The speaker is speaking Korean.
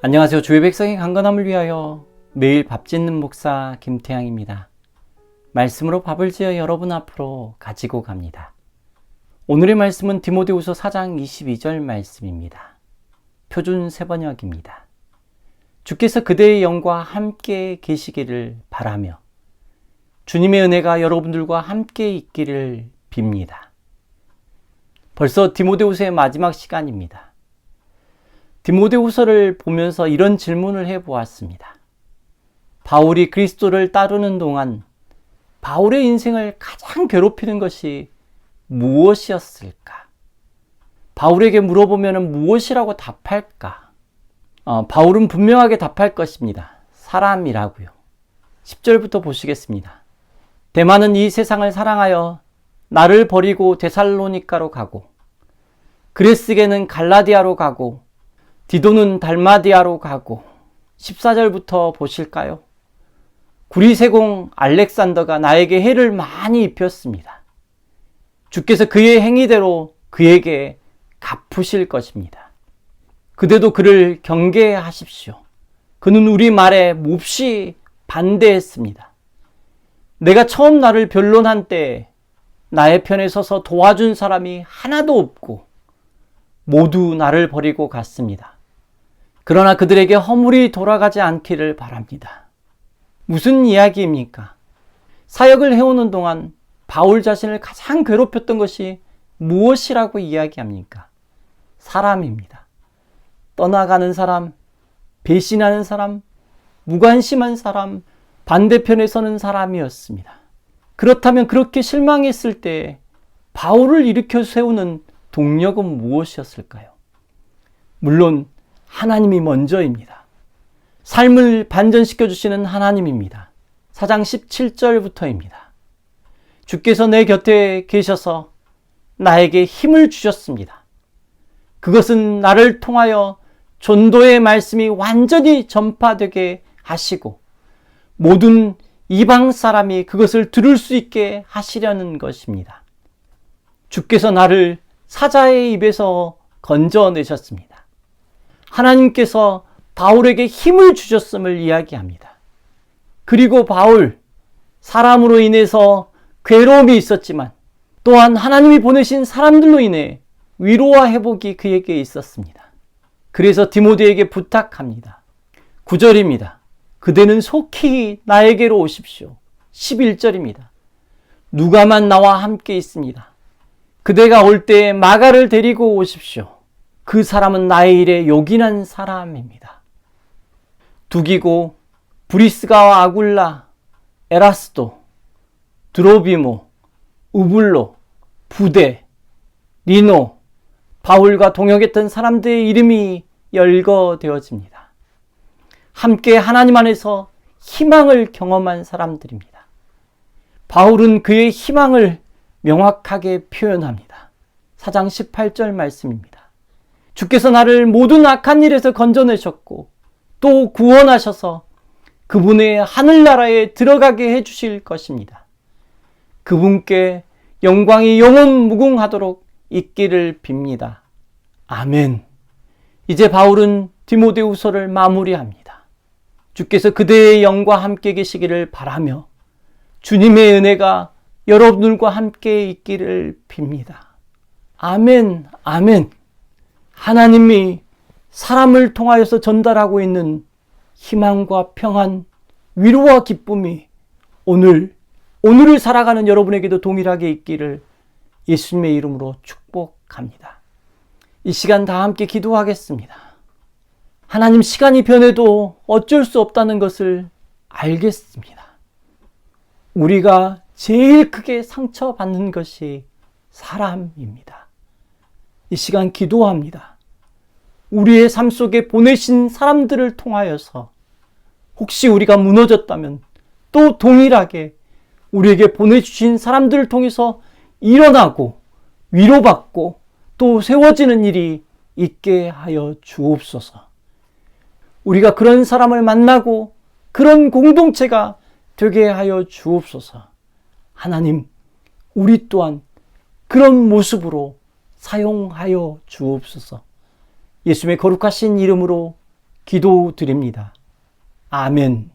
안녕하세요. 주의 백성의 강건함을 위하여 매일 밥 짓는 목사 김태양입니다. 말씀으로 밥을 지어 여러분 앞으로 가지고 갑니다. 오늘의 말씀은 디모데후서 4장 22절 말씀입니다. 표준 세번역입니다. 주께서 그대의 영과 함께 계시기를 바라며 주님의 은혜가 여러분들과 함께 있기를 빕니다. 벌써 디모데후서의 마지막 시간입니다. 디모데후서를 보면서 이런 질문을 해 보았습니다. 바울이 그리스도를 따르는 동안 바울의 인생을 가장 괴롭히는 것이 무엇이었을까? 바울에게 물어보면 무엇이라고 답할까? 어, 바울은 분명하게 답할 것입니다. 사람이라고요. 10절부터 보시겠습니다. 대만은 이 세상을 사랑하여 나를 버리고 데살로니카로 가고 그레스게는 갈라디아로 가고 디도는 달마디아로 가고 14절부터 보실까요? 구리세공 알렉산더가 나에게 해를 많이 입혔습니다. 주께서 그의 행위대로 그에게 갚으실 것입니다. 그대도 그를 경계하십시오. 그는 우리 말에 몹시 반대했습니다. 내가 처음 나를 변론한 때 나의 편에 서서 도와준 사람이 하나도 없고 모두 나를 버리고 갔습니다. 그러나 그들에게 허물이 돌아가지 않기를 바랍니다. 무슨 이야기입니까? 사역을 해오는 동안 바울 자신을 가장 괴롭혔던 것이 무엇이라고 이야기합니까? 사람입니다. 떠나가는 사람, 배신하는 사람, 무관심한 사람, 반대편에 서는 사람이었습니다. 그렇다면 그렇게 실망했을 때 바울을 일으켜 세우는 동력은 무엇이었을까요? 물론 하나님이 먼저입니다. 삶을 반전시켜 주시는 하나님입니다. 4장 17절부터입니다. 주께서 내 곁에 계셔서 나에게 힘을 주셨습니다. 그것은 나를 통하여 전도의 말씀이 완전히 전파되게 하시고 모든 이방 사람이 그것을 들을 수 있게 하시려는 것입니다. 주께서 나를 사자의 입에서 건져내셨습니다. 하나님께서 바울에게 힘을 주셨음을 이야기합니다. 그리고 바울, 사람으로 인해서 괴로움이 있었지만 또한 하나님이 보내신 사람들로 인해 위로와 회복이 그에게 있었습니다. 그래서 디모데에게 부탁합니다. 9절입니다. 그대는 속히 나에게로 오십시오. 11절입니다. 누가만 나와 함께 있습니다. 그대가 올때 마가를 데리고 오십시오. 그 사람은 나의 일에 요긴한 사람입니다. 두기고 브리스가와 아굴라, 에라스도, 드로비모, 우블로, 부대, 리노, 바울과 동역했던 사람들의 이름이 열거되어집니다. 함께 하나님 안에서 희망을 경험한 사람들입니다. 바울은 그의 희망을 명확하게 표현합니다. 4장 18절 말씀입니다. 주께서 나를 모든 악한 일에서 건져내셨고 또 구원하셔서 그분의 하늘나라에 들어가게 해주실 것입니다. 그분께 영광이 영원 무궁하도록 있기를 빕니다. 아멘. 이제 바울은 디모데후서를 마무리합니다. 주께서 그대의 영과 함께 계시기를 바라며 주님의 은혜가 여러분들과 함께 있기를 빕니다. 아멘, 아멘. 하나님이 사람을 통하여서 전달하고 있는 희망과 평안, 위로와 기쁨이 오늘, 오늘을 살아가는 여러분에게도 동일하게 있기를 예수님의 이름으로 축복합니다. 이 시간 다 함께 기도하겠습니다. 하나님 시간이 변해도 어쩔 수 없다는 것을 알겠습니다. 우리가 제일 크게 상처받는 것이 사람입니다. 이 시간 기도합니다. 우리의 삶 속에 보내신 사람들을 통하여서 혹시 우리가 무너졌다면 또 동일하게 우리에게 보내주신 사람들을 통해서 일어나고 위로받고 또 세워지는 일이 있게 하여 주옵소서. 우리가 그런 사람을 만나고 그런 공동체가 되게 하여 주옵소서. 하나님, 우리 또한 그런 모습으로 사용하여 주옵소서. 예수님의 거룩하신 이름으로 기도드립니다. 아멘.